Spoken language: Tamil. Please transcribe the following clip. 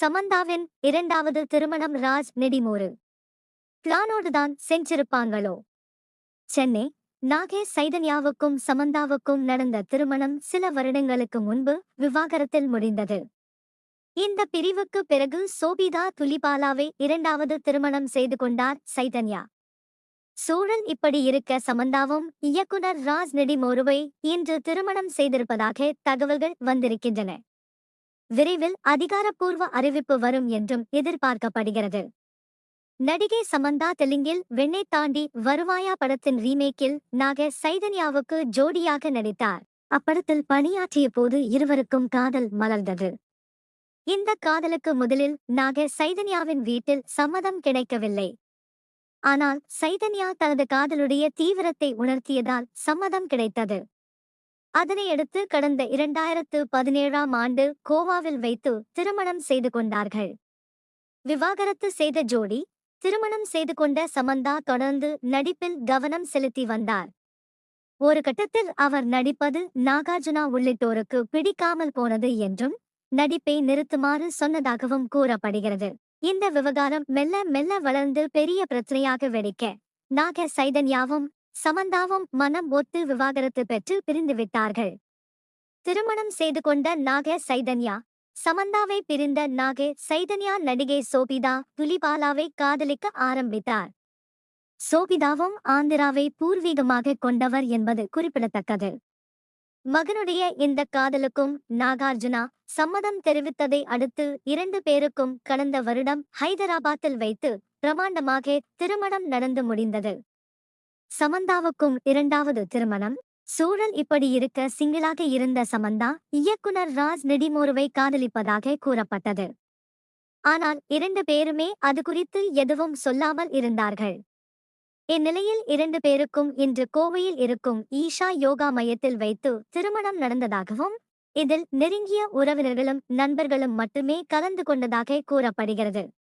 சமந்தாவின் இரண்டாவது திருமணம் ராஜ் நெடிமோரு பிளானோடுதான் செஞ்சிருப்பாங்களோ? சென்னை நாகேஷ் சைதன்யாவுக்கும் சமந்தாவுக்கும் நடந்த திருமணம் சில வருடங்களுக்கு முன்பு விவாகரத்தில் முடிந்தது. இந்த பிரிவுக்கு பிறகு சோபிதா துலிபாலாவை இரண்டாவது திருமணம் செய்து கொண்டார் சைதன்யா. சூழல் இப்படி இருக்க சமந்தாவும் இயக்குனர் ராஜ் நெடிமோருவை இன்று திருமணம் செய்திருப்பதாக தகவல்கள் வந்திருக்கின்றன. விரைவில் அதிகாரப்பூர்வ அறிவிப்பு வரும் என்றும் எதிர்பார்க்கப்படுகிறது. நடிகை சமந்தா தெலுங்கில் வெண்ணை தாண்டி வருவாயா படத்தின் ரீமேக்கில் நாக சைதன்யாவுக்கு ஜோடியாக நடித்தார். அப்படத்தில் பணியாற்றிய போது இருவருக்கும் காதல் மலர்ந்தது. இந்த காதலுக்கு முதலில் நாக சைதன்யாவின் வீட்டில் சம்மதம் கிடைக்கவில்லை. ஆனால் சைதன்யா தனது காதலுடைய தீவிரத்தை உணர்த்தியதால் சம்மதம் கிடைத்தது. அதனையடுத்து கடந்த இரண்டாயிரத்து பதினேழாம் ஆண்டு கோவாவில் வைத்து திருமணம் செய்து கொண்டார்கள். விவாகரத்து செய்த ஜோடி திருமணம் செய்து கொண்ட சமந்தா தொடர்ந்து நடிப்பில் கவனம் செலுத்தி வந்தார். ஒரு கட்டத்தில் அவர் நடிப்பது நாகார்ஜுனா உள்ளிட்டோருக்கு பிடிக்காமல் போனது என்றும் நடிப்பை நிறுத்துமாறு சொன்னதாகவும் கூறப்படுகிறது. இந்த விவகாரம் மெல்ல மெல்ல வளர்ந்து பெரிய பிரச்சனையாக வெடிக்க நாக சைதன்யாவும் சமந்தாவும் மனம் ஒத்து விவாகரத்து பெற்று பிரிந்துவிட்டார்கள் திருமணம் செய்து கொண்ட நாக சைதன்யா சமந்தாவை பிரிந்த நாகே சைதன்யா நடிகை சோபிதா துலிபாலாவை காதலிக்க ஆரம்பித்தார். சோபிதாவும் ஆந்திராவை பூர்வீகமாக கொண்டவர் என்பது குறிப்பிடத்தக்கது. மகனுடைய இந்த காதலுக்கும் நாகார்ஜுனா சம்மதம் தெரிவித்ததை அடுத்து இரண்டு பேருக்கும் கடந்த வருடம் ஹைதராபாத்தில் வைத்து பிரமாண்டமாக திருமணம் நடந்து முடிந்தது. சமந்தாவுக்கும் இரண்டாவது திருமணம். சூழல் இப்படி இருக்க சிங்கிளாக இருந்த சமந்தா இயக்குனர் ராஜ் நெடிமோருவை காதலிப்பதாக கூறப்பட்டது. ஆனால் இரண்டு பேருமே அது குறித்து எதுவும் சொல்லாமல் இருந்தார்கள். இந்நிலையில் இரண்டு பேருக்கும் இன்று கோவையில் இருக்கும் ஈஷா யோகா மையத்தில் வைத்து திருமணம் நடந்ததாகவும் இதில் நெருங்கிய உறவினர்களும் நண்பர்களும் மட்டுமே கலந்து கொண்டதாக கூறப்படுகிறது.